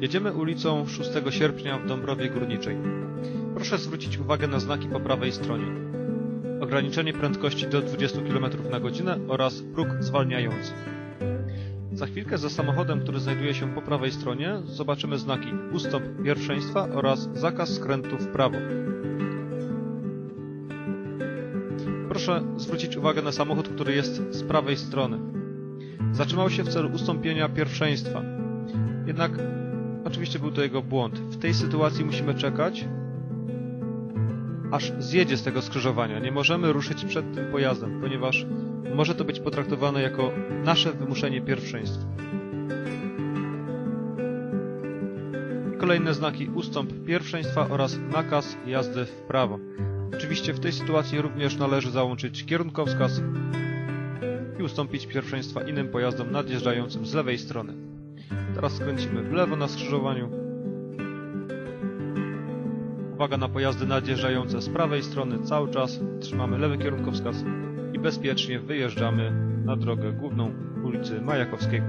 Jedziemy ulicą 6 sierpnia w Dąbrowie Górniczej. Proszę zwrócić uwagę na znaki po prawej stronie. Ograniczenie prędkości do 20 km na godzinę oraz próg zwalniający. Za chwilkę za samochodem, który znajduje się po prawej stronie, zobaczymy znaki ustąp pierwszeństwa oraz zakaz skrętu w prawo. Proszę zwrócić uwagę na samochód, który jest z prawej strony. Zatrzymał się w celu ustąpienia pierwszeństwa. Jednak oczywiście był to jego błąd. W tej sytuacji musimy czekać, aż zjedzie z tego skrzyżowania. Nie możemy ruszyć przed tym pojazdem, ponieważ może to być potraktowane jako nasze wymuszenie pierwszeństwa. Kolejne znaki ustąp pierwszeństwa oraz nakaz jazdy w prawo. Oczywiście w tej sytuacji również należy załączyć kierunkowskaz i ustąpić pierwszeństwa innym pojazdom nadjeżdżającym z lewej strony. Teraz skręcimy w lewo na skrzyżowaniu. Uwaga na pojazdy nadjeżdżające z prawej strony cały czas. Trzymamy lewy kierunkowskaz i bezpiecznie wyjeżdżamy na drogę główną ulicy Majakowskiego.